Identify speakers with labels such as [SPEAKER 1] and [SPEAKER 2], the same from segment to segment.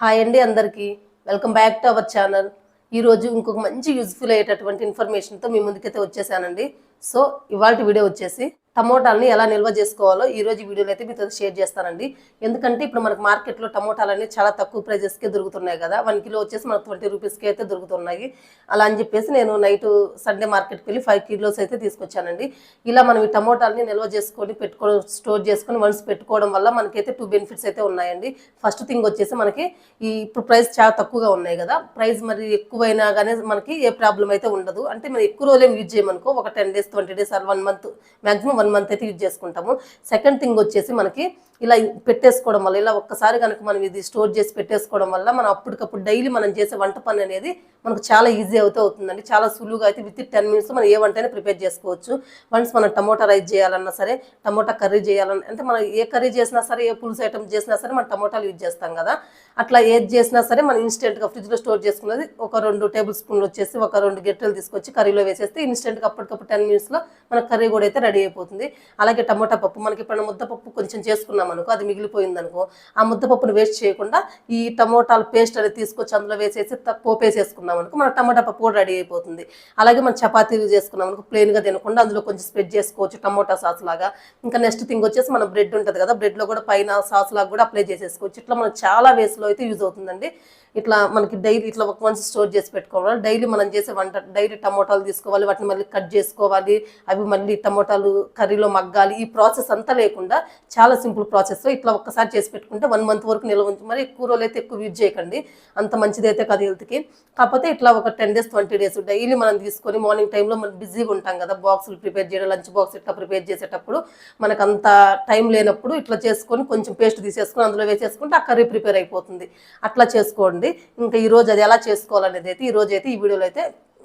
[SPEAKER 1] Hi అండి అందరికీ. Welcome back to our channel ఈరోజు ఇంకొక మంచి యూజ్ఫుల్ అయ్యేటటువంటి ఇన్ఫర్మేషన్తో మీ ముందుకైతే వచ్చేసానండి. సో ఇవాళ వీడియో వచ్చేసి టమోటాలని ఎలా నిల్వ చేసుకోవాలో ఈ రోజు వీడియోలో అయితే మీతో షేర్ చేస్తానండి. ఎందుకంటే ఇప్పుడు మనకు మార్కెట్లో టమోటాలన్నీ చాలా తక్కువ ప్రైజెస్కే దొరుకుతున్నాయి కదా. వన్ కిలో వచ్చేసి మనకు ట్వంటీ రూపీస్కి అయితే దొరుకుతున్నాయి. అలా అని చెప్పేసి నేను నైట్ సండే మార్కెట్కి వెళ్ళి ఫైవ్ కిలోస్ అయితే తీసుకొచ్చానండి. ఇలా మనం ఈ టమోటాలని నిల్వ చేసుకొని పెట్టుకో స్టోర్ చేసుకొని వన్స్ పెట్టుకోవడం వల్ల మనకైతే టూ బెనిఫిట్స్ అయితే ఉన్నాయండి. ఫస్ట్ థింగ్ వచ్చేసి మనకి ఈ ఇప్పుడు ప్రైస్ చాలా తక్కువగా ఉన్నాయి కదా. ప్రైస్ మరి ఎక్కువైనా కానీ మనకి ఏ ప్రాబ్లం అయితే ఉండదు. అంటే మనం ఎక్కువ రోజులు యూజ్ చేయమనుకో ఒక ten days twenty days or one month maximum one month అయితే యూజ్ చేసుకుంటాము. సెకండ్ థింగ్ వచ్చేసి మనకి ఇలా పెట్టేసుకోవడం వల్ల ఇలా ఒక్కసారి కనుక మనం ఇది స్టోర్ చేసి పెట్టేసుకోవడం వల్ల మనం అప్పటికప్పుడు డైలీ మనం చేసే వంట పని అనేది మనకు చాలా ఈజీ అవుతూ అవుతుందండి. చాలా సులువుగా అయితే విత్ టెన్ మినిట్స్ మనం ఏ వంట అయినా ప్రిపేర్ చేసుకోవచ్చు. వన్స్ మనం టమోటా రైస్ చేయాలన్నా సరే టమోటా కర్రీ చేయాలన్నా అంటే మనం ఏ కర్రీ చేసినా సరే ఏ పులుసు ఐటమ్ చేసినా సరే మనం టమోటాలు యూజ్ చేస్తాం కదా. అట్లా ఏది చేసినా సరే మనం ఇన్స్టెంట్గా ఫ్రిడ్జ్లో స్టోర్ చేసుకున్నది ఒక రెండు టేబుల్ స్పూన్లు వచ్చేసి ఒక రెండు గెట్టెలు తీసుకొచ్చి కర్రీలో వేసేస్తే ఇన్స్టెంట్గా అప్పటికప్పుడు టెన్ మినిట్స్లో మన కర్రీ కూడా అయితే రెడీ అయిపోతుంది. అలాగే టమోటా పప్పు మనకి ఇప్పుడు ముద్దపప్పు కొంచెం చేసుకున్నాం అనుకో అది మిగిలిపోయింది అనుకో ఆ ముద్దపప్పును వేస్ట్ చేయకుండా ఈ టమోటాల పేస్ట్ అనేది తీసుకొచ్చి అందులో వేసేసి త- పోపు వేసేసుకున్నాం అనుకో మన టమోటా పప్పు కూడా రెడీ అయిపోతుంది. అలాగే మనం చపాతీలు చేసుకున్నాం అనుకో ప్లెయిన్గా తినకుండా అందులో కొంచెం స్ప్రెడ్ చేసుకోవచ్చు టమోటా సాస్ లాగా. ఇంకా నెక్స్ట్ థింగ్ వచ్చేసి మన బ్రెడ్ ఉంటుంది కదా బ్రెడ్లో కూడా పైన సాస్ లాగా కూడా అప్లై చేసేసుకోవచ్చు. ఇట్లా మనం చాలా వేస్లో అయితే యూజ్ అవుతుందండి. ఇట్లా మనకి డైలీ ఇట్లా ఒక మంచి స్టోర్ చేసి పెట్టుకోవాలి. డైలీ మనం చేసే వంట డైలీ టమోటాలు తీసుకోవాలి. వాటిని మళ్ళీ కట్ చేసుకోవాలి. అవి మళ్ళీ టమోటాలు కర్రీలో మగ్గాలి. ఈ ప్రాసెస్ అంతా లేకుండా చాలా సింపుల్ ప్రాసెస్ ఇట్లా ఒక్కసారి చేసి పెట్టుకుంటే వన్ మంత్ వరకు నిల్వ ఉంచి మరి ఎక్కువ రోజులు అయితే ఎక్కువ యూజ్ చేయకండి. అంత మంచిది అయితే కాదు హెల్త్కి. కాకపోతే ఇట్లా ఒక ten days twenty days daily మనం తీసుకొని మార్నింగ్ టైంలో మనం బిజీగా ఉంటాం కదా బాక్సులు ప్రిపేర్ చేయడం లంచ్ బాక్స్ ఇట్లా ప్రిపేర్ చేసేటప్పుడు మనకు అంత టైం లేనప్పుడు ఇట్లా చేసుకొని కొంచెం పేస్ట్ తీసేసుకొని అందులో వేసేసుకుంటే ఆ కర్రీ ప్రిపేర్ అయిపోతుంది. అట్లా చేసుకోండి. ఇంకా ఈ రోజు అది ఎలా చేసుకోవాలనేది అయితే ఈ రోజు అయితే ఈ వీడియోలో అయితే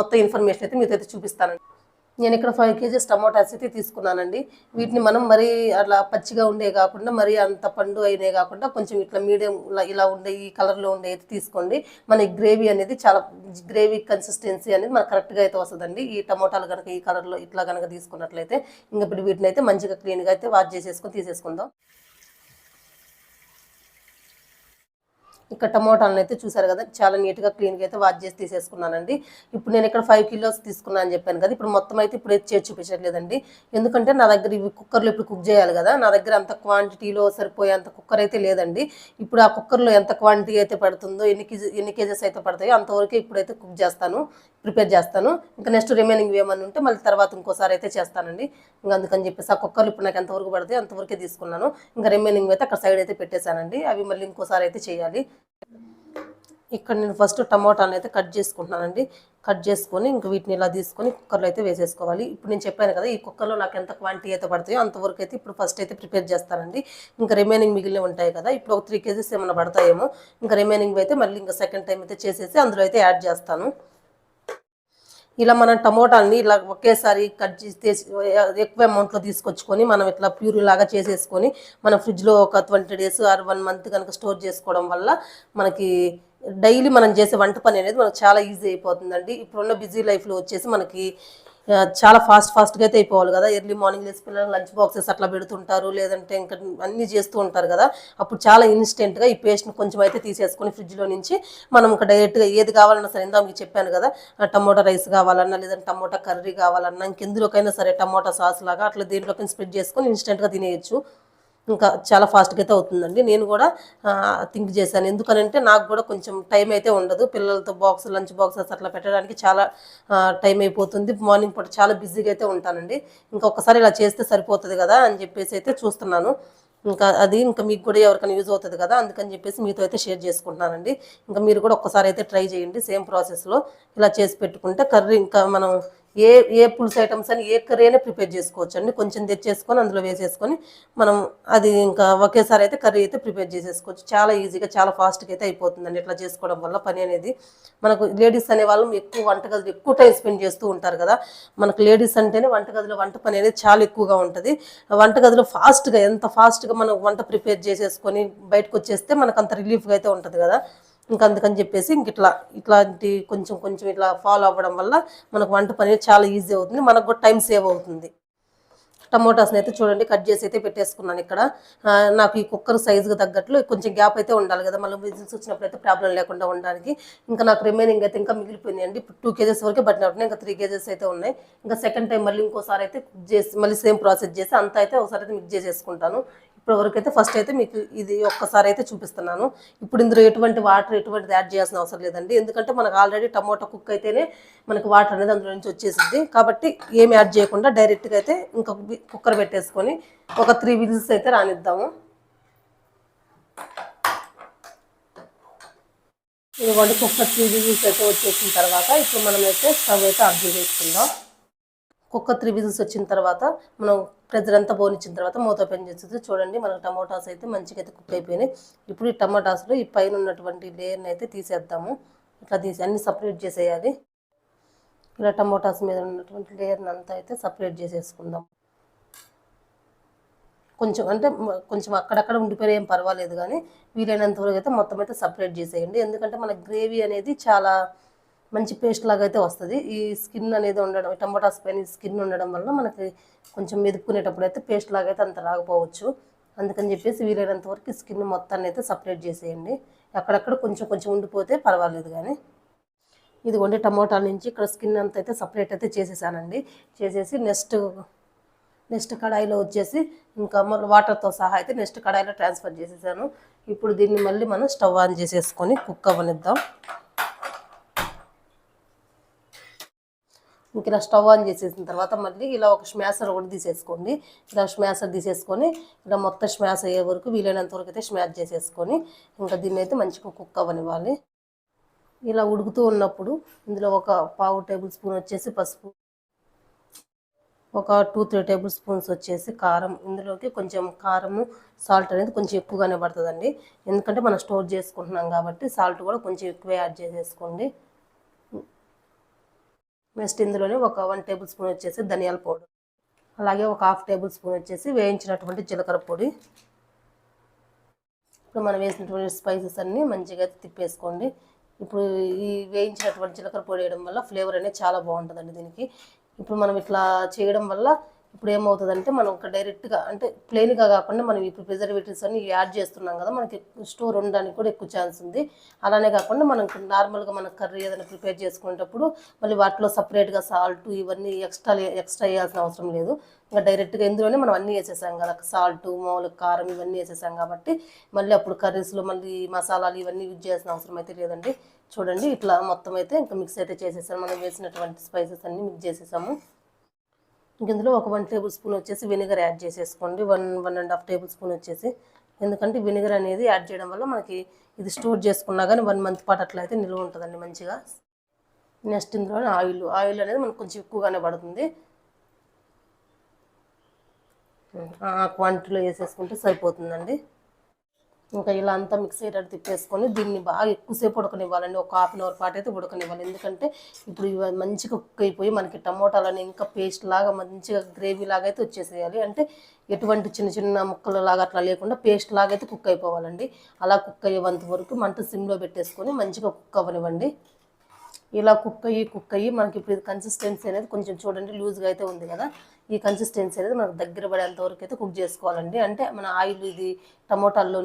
[SPEAKER 1] మొత్తం ఇన్ఫర్మేషన్ అయితే మీతో అయితే చూపిస్తానండి. నేను ఇక్కడ ఫైవ్ కేజీస్ టమోటాస్ అయితే తీసుకున్నానండి. వీటిని మనం మరీ అట్లా పచ్చిగా ఉండే కాకుండా మరీ అంత పండు అయినే కాకుండా కొంచెం ఇట్లా మీడియం ఇలా ఉండే ఈ కలర్లో ఉండే అయితే తీసుకోండి. మన గ్రేవీ అనేది చాలా గ్రేవీ కన్సిస్టెన్సీ అనేది మనకు కరెక్ట్గా అయితే వస్తుందండి. ఈ టమోటాలు కనుక ఈ కలర్లో ఇట్లా కనుక తీసుకున్నట్లయితే ఇంకా ఇప్పుడు వీటిని అయితే మంచిగా క్లీన్గా అయితే వాష్ చేసేసుకొని తీసేసుకుందాం. ఇక్కడ టమోటాలను అయితే చూసారు కదా చాలా నీట్గా క్లీన్గా అయితే వాష్ చేసి తీసేసుకున్నానండి. ఇప్పుడు నేను ఇక్కడ ఫైవ్ కిలోస్ తీసుకున్నాను అని చెప్పాను కదా ఇప్పుడు మొత్తం అయితే ఇప్పుడు అయితే చేసి చూపించట్లేదండి. ఎందుకంటే నా దగ్గర ఇవి కుక్కర్లో ఇప్పుడు కుక్ చేయాలి కదా నా దగ్గర అంత క్వాంటిటీలో సరిపోయే అంత కుక్కర్ అయితే లేదండి. ఇప్పుడు ఆ కుక్కర్లో ఎంత క్వాంటిటీ అయితే పడుతుందో ఎన్ని కేజీ ఎన్ని కేజెస్ అయితే పడతాయో అంతవరకు ఇప్పుడైతే కుక్ చేస్తాను. ప్రిపేర్ చేస్తాను. ఇంకా నెక్స్ట్ రిమైనింగ్ ఏమన్నా ఉంటే మళ్ళీ తర్వాత ఇంకోసారి అయితే చేస్తానండి. ఇంకా అందుకని చెప్పేసి ఆ కుక్కర్లు ఇప్పుడు నాకు ఎంతవరకు పడితే అంతవరకే తీసుకున్నాను. ఇంకా రిమైనింగ్ అయితే అక్కడ సైడ్ అయితే పెట్టేశానండి. అవి మళ్ళీ ఇంకోసారి అయితే చేయాలి. ఇక్కడ నేను ఫస్ట్ టమోటాలను అయితే కట్ చేసుకుంటున్నానండి. కట్ చేసుకొని ఇంక వీటిని ఇలా తీసుకొని కుక్కర్లో అయితే వేసేసుకోవాలి. ఇప్పుడు నేను చెప్పాను కదా ఈ కుక్కర్లో నాకు ఎంత క్వాంటిటీ అయితే పడతాయో అంతవరకు అయితే ఇప్పుడు ఫస్ట్ అయితే ప్రిపేర్ చేస్తానండి. ఇంకా రిమైనింగ్ మిగిలిన ఉంటాయి కదా ఇప్పుడు ఒక త్రీ కేజీస్ ఏమైనా పడతాయేమో ఇంకా రిమైనింగ్ అయితే మళ్ళీ ఇంకా సెకండ్ టైం అయితే చేసేసి అందులో అయితే యాడ్ చేస్తాను. ఇలా మనం టమోటాలని ఇలా ఒకేసారి కట్ చేసి ఎక్కువ అమౌంట్లో తీసుకొచ్చుకొని మనం ఇట్లా ప్యూర్ లాగా చేసేసుకొని మనం ఫ్రిడ్జ్లో ఒక twenty days or one month కనుక స్టోర్ చేసుకోవడం వల్ల మనకి డైలీ మనం చేసే వంట పని అనేది మనకు చాలా ఈజీ అయిపోతుందండి. ఇప్పుడున్న బిజీ లైఫ్లో వచ్చేసి మనకి చాలా ఫాస్ట్ ఫాస్ట్గా అయితే అయిపోవాలి కదా. ఎర్లీ మార్నింగ్ లేచి పిల్లలు లంచ్ బాక్సెస్ అట్లా పెడుతుంటారు లేదంటే ఇంకా అన్నీ చేస్తూ ఉంటారు కదా. అప్పుడు చాలా ఇన్స్టెంట్గా ఈ పేస్ట్ని కొంచెం అయితే తీసేసుకొని ఫ్రిడ్జ్లో నుంచి మనం ఇంకా డైరెక్ట్గా ఏది కావాలన్నా సరే ఇందా మీకు చెప్పాను కదా టమోటా రైస్ కావాలన్నా లేదంటే టమోటా కర్రీ కావాలన్నా ఇంకెందులోకైనా సరే టమోటా సాస్ లాగా అట్లా దీంట్లోకి స్ప్రెడ్ చేసుకొని ఇన్స్టెంట్గా తినేయచ్చు. ఇంకా చాలా ఫాస్ట్గా అయితే అవుతుందండి. నేను కూడా థింక్ చేశాను. ఎందుకనంటే నాకు కూడా కొంచెం టైం అయితే ఉండదు. పిల్లలతో బాక్స్ లంచ్ బాక్సెస్ అట్లా పెట్టడానికి చాలా టైం అయిపోతుంది. మార్నింగ్ పూట చాలా బిజీగా అయితే ఉంటానండి. ఇంకా ఒక్కసారి ఇలా చేస్తే సరిపోతుంది కదా అని చెప్పేసి అయితే చూస్తున్నాను. ఇంకా అది ఇంకా మీకు కూడా ఎవరికైనా యూజ్ అవుతుంది కదా అందుకని చెప్పేసి మీతో అయితే షేర్ చేసుకుంటున్నానండి. ఇంకా మీరు కూడా ఒక్కసారి అయితే ట్రై చేయండి. సేమ్ ప్రాసెస్లో ఇలా చేసి పెట్టుకుంటే కర్రీ ఇంకా మనం ఏ ఏ పులుసు ఐటమ్స్ అని ఏ కర్రీ అయినా ప్రిపేర్ చేసుకోవచ్చు అండి. కొంచెం తెచ్చేసుకొని అందులో వేసేసుకొని మనం అది ఇంకా ఒకేసారి అయితే కర్రీ అయితే ప్రిపేర్ చేసేసుకోవచ్చు. చాలా ఈజీగా చాలా ఫాస్ట్గా అయితే అయిపోతుందండి. ఇట్లా చేసుకోవడం వల్ల పని అనేది మనకు లేడీస్ అనే వాళ్ళు ఎక్కువ వంటగది ఎక్కువ టైం స్పెండ్ చేస్తూ ఉంటారు కదా. మనకు లేడీస్ అంటేనే వంటగదిలో వంట పని అనేది చాలా ఎక్కువగా ఉంటుంది. వంటగదిలో ఫాస్ట్గా ఎంత ఫాస్ట్గా మనం వంట ప్రిపేర్ చేసేసుకొని బయటకు వచ్చేస్తే మనకు అంత రిలీఫ్గా అయితే ఉంటుంది కదా. ఇంకా అందుకని చెప్పేసి ఇంక ఇట్లా ఇట్లాంటి కొంచెం కొంచెం ఇట్లా ఫాలో అవ్వడం వల్ల మనకు వంట పని చాలా ఈజీ అవుతుంది. మనకు కూడా టైం సేవ్ అవుతుంది. టమోటాస్ని అయితే చూడండి కట్ చేసి అయితే పెట్టేసుకున్నాను ఇక్కడ. నాకు ఈ కుక్కర్ సైజుకి తగ్గట్లు కొంచెం గ్యాప్ అయితే ఉండాలి కదా. మళ్ళీ విజిల్స్ వచ్చినప్పుడు అయితే ప్రాబ్లం లేకుండా ఉండడానికి. ఇంకా నాకు రిమైనింగ్ అయితే ఇంకా మిగిలిపోయింది అండి. ఇప్పుడు టూ కేజెస్ వరకే పట్టినట్టు ఇంకా త్రీ కేజెస్ అయితే ఉన్నాయి. ఇంకా సెకండ్ టైం మళ్ళీ ఇంకోసారి అయితే కుక్ చేసి మళ్ళీ సేమ్ ప్రాసెస్ చేసి అంతా అయితే ఒకసారి అయితే మిక్స్ చేసేసుకుంటాను. ఇప్పటివరకైతే వరకు అయితే ఫస్ట్ అయితే మీకు ఇది ఒక్కసారి అయితే చూపిస్తున్నాను. ఇప్పుడు ఇందులో ఎటువంటి వాటర్ ఎటువంటి యాడ్ చేయాల్సిన అవసరం లేదండి. ఎందుకంటే మనకు ఆల్రెడీ టమోటా కుక్ అయితేనే మనకి వాటర్ అనేది అందులో నుంచి వచ్చేసింది కాబట్టి ఏమి యాడ్ చేయకుండా డైరెక్ట్గా అయితే ఇంకా కుక్కర్ పెట్టేసుకొని ఒక త్రీ విజిల్స్ అయితే రానిద్దాము. ఇదిగోండి కుక్కర్ త్రీ విజిల్స్ అయితే వచ్చేసిన తర్వాత ఇప్పుడు మనం అయితే స్టవ్ అయితే అబ్జర్వ్ చేసేసుకుందాం. కుక్కర్ త్రీ విజిల్స్ వచ్చిన తర్వాత మనం ప్రెజర్ అంతా పోనిచ్చిన తర్వాత మూత ఓపెన్ చూడండి మనకు టమోటాస్ అయితే మంచిగా అయితే కుక్ అయిపోయినాయి. ఇప్పుడు ఈ టమోటాస్లో ఈ పైన ఉన్నటువంటి లేయర్ని అయితే తీసేద్దాము. ఇట్లా తీసి అన్ని సపరేట్ చేసేయాలి. ఇలా టమోటాస్ మీద ఉన్నటువంటి లేయర్ని అంతా అయితే సపరేట్ చేసేసుకుందాం. కొంచెం అంటే కొంచెం అక్కడక్కడ ఉండిపోయినా ఏం పర్వాలేదు కానీ వీలైనంత వరకు అయితే మొత్తం అయితే సపరేట్ చేసేయండి. ఎందుకంటే మన గ్రేవీ అనేది చాలా మంచి పేస్ట్ లాగా అయితే వస్తుంది. ఈ స్కిన్ అనేది ఉండడం టమాటాస్ పైన స్కిన్ ఉండడం వల్ల మనకి కొంచెం మెదుపుకునేటప్పుడు అయితే పేస్ట్ లాగా అయితే అంత రాకపోవచ్చు. అందుకని చెప్పేసి వీలైనంత వరకు స్కిన్ మొత్తాన్ని అయితే సపరేట్ చేసేయండి. అక్కడక్కడ కొంచెం కొంచెం ఉండిపోతే పర్వాలేదు కానీ. ఇదిగోండి టమోటాల నుంచి ఇక్కడ స్కిన్ అంతా అయితే సపరేట్ అయితే చేసేసానండి. చేసేసి నెక్స్ట్ నెక్స్ట్ కడాయిలో వచ్చేసి ఇంకా మళ్ళీ వాటర్తో సహా అయితే నెక్స్ట్ కడాయిలో ట్రాన్స్ఫర్ చేసేసాను. ఇప్పుడు దీన్ని మళ్ళీ మనం స్టవ్ ఆన్ చేసేసుకొని కుక్ అవనిద్దాం ఇంక ఇలా స్టవ్ ఆన్ చేసేసిన తర్వాత మళ్ళీ ఇలా ఒక స్మాసర్ ఒకటి తీసేసుకోండి. ఇలా స్మాసర్ తీసేసుకొని ఇలా మొత్తం స్మాష్ అయ్యే వరకు వీలైనంత వరకు అయితే స్మాష్ చేసేసుకొని ఇంకా దీన్ని అయితే మంచిగా కుక్ అవ్వనివ్వాలి. ఇలా ఉడుకుతూ ఉన్నప్పుడు ఇందులో ఒక పావు టేబుల్ స్పూన్ వచ్చేసి పసుపు ఒక టూ త్రీ టేబుల్ స్పూన్స్ వచ్చేసి కారం. ఇందులోకి కొంచెం కారము సాల్ట్ అనేది కొంచెం ఎక్కువగానే పడుతుందండి. ఎందుకంటే మనం స్టోర్ చేసుకుంటున్నాం కాబట్టి సాల్ట్ కూడా కొంచెం ఎక్కువ యాడ్ చేసేసుకోండి. నెక్స్ట్ ఇందులోనే ఒక వన్ టేబుల్ స్పూన్ వచ్చేసి ధనియాల పౌడర్. అలాగే ఒక హాఫ్ టేబుల్ స్పూన్ వచ్చేసి వేయించినటువంటి జీలకర్ర పొడి. ఇప్పుడు మనం వేసినటువంటి స్పైసెస్ అన్నీ మంచిగా తిప్పేసుకోండి. ఇప్పుడు ఈ వేయించినటువంటి జీలకర్ర పొడి వేయడం వల్ల ఫ్లేవర్ అనేది చాలా బాగుంటుందండి దీనికి. ఇప్పుడు మనం ఇట్లా చేయడం వల్ల ఇప్పుడు ఏమవుతుందంటే మనం ఒక డైరెక్ట్గా అంటే ప్లెయిన్గా కాకుండా మనం ఇప్పుడు ప్రిజర్వేటివ్స్ అన్ని యాడ్ చేస్తున్నాం కదా మనకి స్టోర్ ఉండడానికి కూడా ఎక్కువ ఛాన్స్ ఉంది. అలానే కాకుండా మనం నార్మల్గా మన కర్రీ ఏదైనా ప్రిపేర్ చేసుకునేటప్పుడు మళ్ళీ వాటిలో సపరేట్గా సాల్ట్ ఇవన్నీ ఎక్స్ట్రా ఎక్స్ట్రా వేయాల్సిన అవసరం లేదు. ఇంకా డైరెక్ట్గా ఇందులోనే మనం అన్నీ వేసేసాం కదా సాల్ట్ మామూలు కారం ఇవన్నీ వేసేసాం కాబట్టి మళ్ళీ అప్పుడు కర్రీస్లో మళ్ళీ మసాలాలు ఇవన్నీ యూజ్ చేయాల్సిన అవసరం అయితే లేదండి. చూడండి ఇట్లా మొత్తం అయితే ఇంకా మిక్స్ అయితే చేసేసాము మనం వేసినటువంటి స్పైసెస్ అన్నీ మిక్స్ చేసేసాము. ఇందులో ఒక వన్ టేబుల్ స్పూన్ వచ్చేసి వెనిగర్ యాడ్ చేసేసుకోండి. One one and half tablespoon వచ్చేసి. ఎందుకంటే వెనిగర్ అనేది యాడ్ చేయడం వల్ల మనకి ఇది స్టోర్ చేసుకున్నా కానీ వన్ మంత్ పాటు అట్లా అయితే నిల్వ ఉంటుందండి మంచిగా. నెక్స్ట్ ఇందులో ఆయిల్ ఆయిల్ అనేది మనకు కొంచెం ఎక్కువగానే పడుతుంది. ఆ క్వాంటిటీలో వేసేసుకుంటే సరిపోతుందండి. ఇంకా ఇలా అంతా మిక్స్ అయ్యేటట్టు తిప్పేసుకొని దీన్ని బాగా ఎక్కువసేపు ఉడకనివ్వాలండి. ఒక హాఫ్ అన్ అవర్ పాటు అయితే ఉడకనివ్వాలి. ఎందుకంటే ఇప్పుడు మంచిగా కుక్ అయిపోయి మనకి టమోటాలని ఇంకా పేస్ట్ లాగా మంచిగా గ్రేవీ లాగా అయితే వచ్చేసేయాలి. అంటే ఎటువంటి చిన్న చిన్న ముక్కలు లాగా అట్లా లేకుండా పేస్ట్ లాగా అయితే కుక్ అయిపోవాలండి. అలా కుక్ అయ్యేంత వరకు మంట సిమ్లో పెట్టేసుకొని మంచిగా కుక్ అవ్వనివ్వండి. ఇలా కుక్ అయ్యి కుక్ అయ్యి మనకి ఇప్పుడు ఇది కన్సిస్టెన్సీ అనేది కొంచెం చూడండి లూజ్గా అయితే ఉంది కదా. ఈ కన్సిస్టెన్సీ అనేది మనకు దగ్గర పడేంత వరకు అయితే కుక్ చేసుకోవాలండి. అంటే మన ఆయిల్ ఇది టమోటాల్లో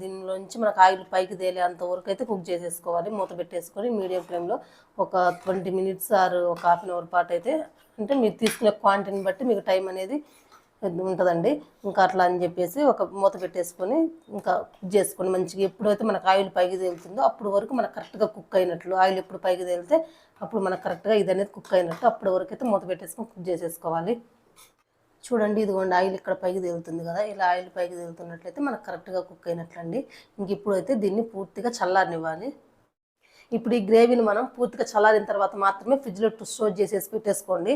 [SPEAKER 1] దీనిలోంచి మనకు ఆయిల్ పైకి తేలేంత వరకు అయితే కుక్ చేసేసుకోవాలి. మూత పెట్టేసుకొని మీడియం ఫ్లేమ్లో ఒక ట్వంటీ మినిట్స్ ఆర్ ఒక హాఫ్ అన్ అవర్ పాటు అయితే అంటే మీరు తీసుకునే క్వాంటిటీని బట్టి మీకు టైం అనేది ఉంటుందండి. ఇంకా అట్లా అని చెప్పేసి ఒక మూత పెట్టేసుకొని ఇంకా కుక్ చేసుకొని మంచిగా ఎప్పుడైతే మనకు ఆయిల్ పైకి తేలుతుందో అప్పుడు వరకు మనకు కరెక్ట్గా కుక్ అయినట్లు ఆయిల్ ఎప్పుడు పైకి తేలితే అప్పుడు మనకు కరెక్ట్గా ఇది అనేది కుక్ అయినట్టు అప్పటి వరకు అయితే మూత పెట్టేసుకొని కుక్ చేసేసుకోవాలి. చూడండి ఇదిగోండి ఆయిల్ ఇక్కడ పైకి తేలుతుంది కదా ఇలా ఆయిల్ పైకి తేలుతున్నట్లయితే మనకు కరెక్ట్గా కుక్ అయినట్లండి. ఇంక ఇప్పుడైతే దీన్ని పూర్తిగా చల్లారనివ్వాలి. ఇప్పుడు ఈ గ్రేవీని మనం పూర్తిగా చల్లారిన తర్వాత మాత్రమే ఫ్రిడ్జ్లో స్టోర్ చేసేసి పెట్టేసుకోండి.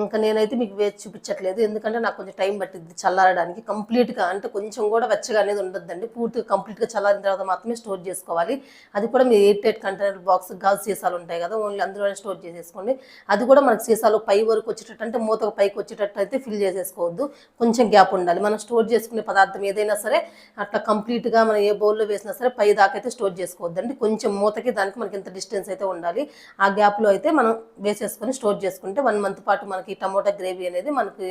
[SPEAKER 1] ఇంకా నేనైతే మీకు వేసి చూపించట్లేదు. ఎందుకంటే నాకు కొంచెం టైం పట్టింది చల్లారడానికి. కంప్లీట్గా అంటే కొంచెం కూడా వెచ్చగా అనేది ఉండద్దండి. పూర్తిగా కంప్లీట్గా చల్లారిన తర్వాత మాత్రమే స్టోర్ చేసుకోవాలి. అది కూడా మీ ఎయిట్ ఎయిట్ కంటైనర్ బాక్స్ గాజు సీసాలు ఉంటాయి కదా ఓన్లీ అందులోనే స్టోర్ చేసేసుకోండి. అది కూడా మనకు సీసాలు పై వరకు వచ్చేటట్టు అంటే మూతకు పైకి వచ్చేటట్టు అయితే ఫిల్ చేసేసుకోవద్దు. కొంచెం గ్యాప్ ఉండాలి. మనం స్టోర్ చేసుకునే పదార్థం ఏదైనా సరే అట్లా కంప్లీట్గా మనం ఏ బౌల్లో వేసినా సరే పై దాకా అయితే స్టోర్ చేసుకోవద్దండి. కొంచెం మూతకి దానికి మనకి ఇంత డిస్టెన్స్ అయితే ఉండాలి. ఆ గ్యాప్లో అయితే మనం వేసేసుకొని స్టోర్ చేసుకుంటే వన్ మంత్ పాటు మనకి టమోటా గ్రేవీ అనేది మనకి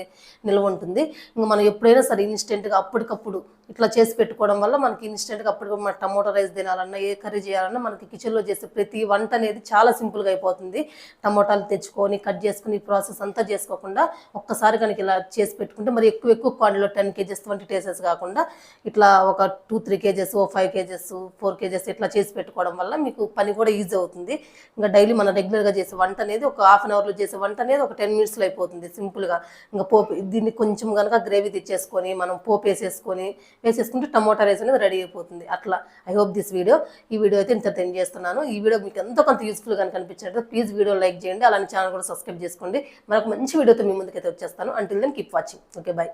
[SPEAKER 1] నిల్వ ఉంటుంది. ఇంకా మనం ఎప్పుడైనా సరే ఇన్స్టెంట్గా అప్పటికప్పుడు ఇట్లా చేసి పెట్టుకోవడం వల్ల మనకి ఇన్స్టెంట్గా అప్పుడు మన టమోటా రైస్ తినాలన్నా ఏ కర్రీ చేయాలన్నా మనకి కిచెన్లో చేసే ప్రతి వంట అనేది చాలా సింపుల్గా అయిపోతుంది. టమోటాలు తెచ్చుకొని కట్ చేసుకుని ప్రాసెస్ అంతా చేసుకోకుండా ఒక్కసారి కనుక ఇలా చేసి పెట్టుకుంటే మరి ఎక్కువ ఎక్కువ క్వాంటిటీలో టెన్ కేజెస్ ట్వంటీ కేజెస్ కాకుండా ఇట్లా ఒక టూ త్రీ కేజెస్ ఓ ఫైవ్ కేజెస్ ఫోర్ కేజెస్ ఇట్లా చేసి పెట్టుకోవడం వల్ల మీకు పని కూడా ఈజీ అవుతుంది. ఇంకా డైలీ మనం రెగ్యులర్గా చేసే వంట అనేది ఒక హాఫ్ అన్ అవర్లో చేసే వంట అనేది ఒక టెన్ మినిట్స్లో అయిపోతుంది సింపుల్గా. ఇంకా పోపు దీన్ని కొంచెం కనుక గ్రేవీ తెచ్చేసుకొని మనం పోపు వేసేసుకొని వేసేసుకుంటే టమోటా రైస్ అనేది రెడీ అయిపోతుంది. అట్లా. ఐ హోప్ దిస్ వీడియో ఈ వీడియో అయితే ఇంత టెన్ చేస్తున్నాను. ఈ వీడియో మీకు ఎంతో కొంత యూస్ఫుల్ కనుక అనిపించినట్టు ప్లీజ్ వీడియో లైక్ చేయండి. అలానే ఛానల్ కూడా సబ్స్క్రైబ్ చేసుకోండి. మరొక మంచి వీడియోతో మీ ముందుకైతే వచ్చేస్తాను. Until then keep watching okay bye